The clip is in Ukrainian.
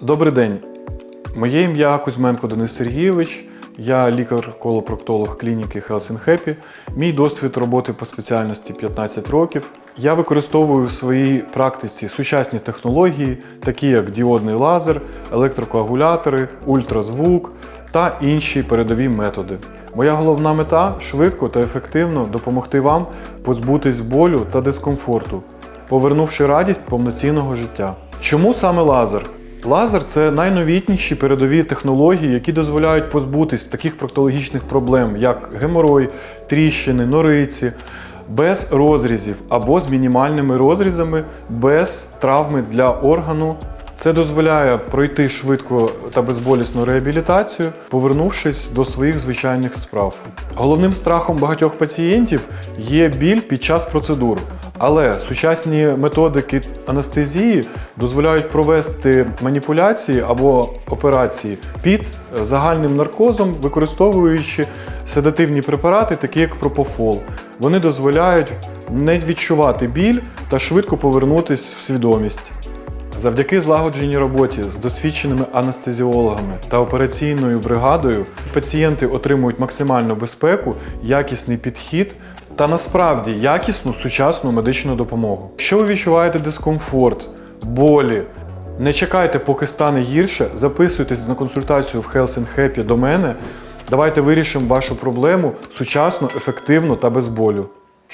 Добрий день. Моє ім'я Кузьменко Денис Сергійович. Я лікар-колопроктолог клініки Health and Happy. Мій досвід роботи по спеціальності 15 років. Я використовую в своїй практиці сучасні технології, такі як діодний лазер, електрокоагулятори, ультразвук та інші передові методи. Моя головна мета швидко та ефективно допомогти вам позбутись болю та дискомфорту, повернувши радість повноцінного життя. Чому саме лазер? Лазер це найновітніші передові технології, які дозволяють позбутись таких проктологічних проблем, як геморой, тріщини, нориці, без розрізів або з мінімальними розрізами, без травми для органу. Це дозволяє пройти швидко та безболісну реабілітацію, повернувшись до своїх звичайних справ. Головним страхом багатьох пацієнтів є біль під час процедур. Але сучасні методики анестезії дозволяють провести маніпуляції або операції під загальним наркозом, використовуючи седативні препарати, такі як пропофол. Вони дозволяють не відчувати біль та швидко повернутись в свідомість. Завдяки злагодженій роботі з досвідченими анестезіологами та операційною бригадою пацієнти отримують максимальну безпеку, якісний підхід та насправді якісну сучасну медичну допомогу. Якщо ви відчуваєте дискомфорт, болі, не чекайте, поки стане гірше, записуйтесь на консультацію в Health and Happy до мене. Давайте вирішимо вашу проблему сучасно, ефективно та без болю.